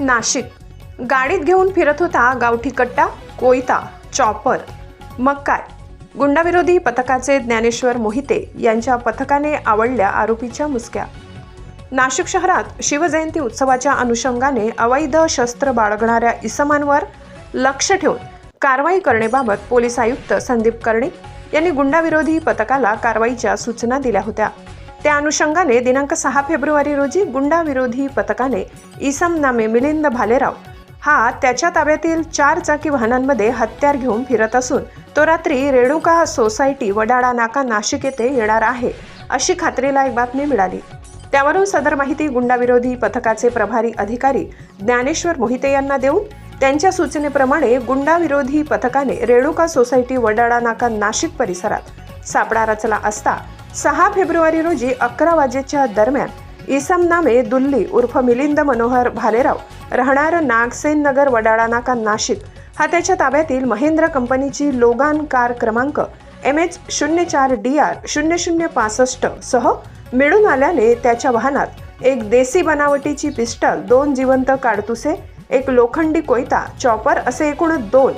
नाशिक. गाडीत घेऊन फिरत होता गावठी कट्टा कोयता चॉपर. मग काय? गुंडाविरोधी पथकाचे ज्ञानेश्वर मोहिते यांच्या पथकाने आवडल्या आरोपीच्या मुसक्या. नाशिक शहरात शिवजयंती उत्सवाच्या अनुषंगाने अवैध शस्त्र बाळगणाऱ्या इसमांवर लक्ष ठेवून कारवाई करण्याबाबत पोलीस आयुक्त संदीप कर्णिक यांनी गुंडाविरोधी पथकाला कारवाईच्या सूचना दिल्या होत्या. त्या अनुषंगाने दिनांक सहा फेब्रुवारी रोजी गुंडाविरोधी पथकाने इसम नामे मिलिंद भालेराव हा त्याच्या ताब्यातील चार चाकी वाहनांमध्ये हत्यार घेऊन फिरत असून तो रात्री रेणुका सोसायटी वडाळा नाका नाशिक येथे येणार आहे अशी खात्रीलायक बातमी मिळाली. त्यावरून सदर माहिती गुंडाविरोधी पथकाचे प्रभारी अधिकारी ज्ञानेश्वर मोहिते यांना देऊन त्यांच्या सूचनेप्रमाणे गुंडाविरोधी पथकाने रेणुका सोसायटी वडाळा नाका नाशिक परिसरात सापडा रचला असता सहा फेब्रुवारी रोजी अकरा वाजेच्या दरम्यान इसम नामे दुल्ली उर्फ मिलिंद मनोहर भालेराव राहणार नागसेन नगर वडाळा नाका नाशिक हा त्याच्या ताब्यातील महेंद्र कंपनीची लोगान कार क्रमांक एम एच शून्य चार डी आर शून्य शून्य पासष्ट सह मिळून आल्याने त्याच्या वाहनात एक देसी बनावटीची पिस्टल दोन जिवंत काडतुसे एक लोखंडी कोयता चॉपर असे एकूण दोन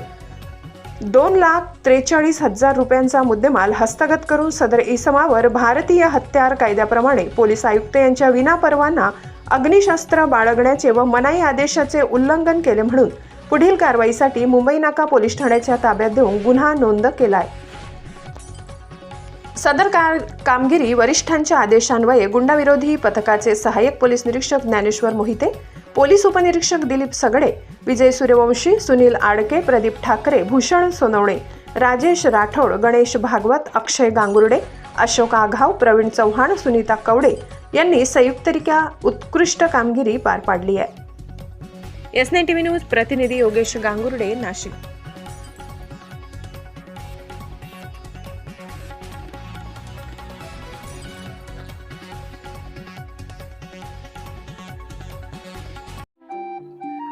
दोन लाख त्रेचाळीस हजार रुपयांचा मुद्देमाल हस्तगत करून सदर इसमावर भारतीय हत्यार कायद्याप्रमाणे पोलीस आयुक्त यांच्या विनापरवाना अग्निशस्त्र बाळगण्याचे व मनाई आदेशाचे उल्लंघन केले म्हणून पुढील कारवाईसाठी मुंबई नाका पोलीस ठाण्याच्या ताब्यात देऊन गुन्हा नोंद केलाय. सदर कार कामगिरी वरिष्ठांच्या आदेशान्वये गुंडाविरोधी पथकाचे सहाय्यक पोलीस निरीक्षक ज्ञानेश्वर मोहिते पोलीस उपनिरीक्षक दिलीप सगडे विजय सूर्यवंशी सुनील आडके प्रदीप ठाकरे भूषण सोनवणे राजेश राठोड गणेश भागवत अक्षय गांगुर्डे अशोक आघाव प्रवीण चव्हाण सुनीता कवडे यांनी संयुक्तरित्या उत्कृष्ट कामगिरी पार पाडली आहे. एस टी व्ही न्यूज प्रतिनिधी योगेश गांगुर्डे नाशिक.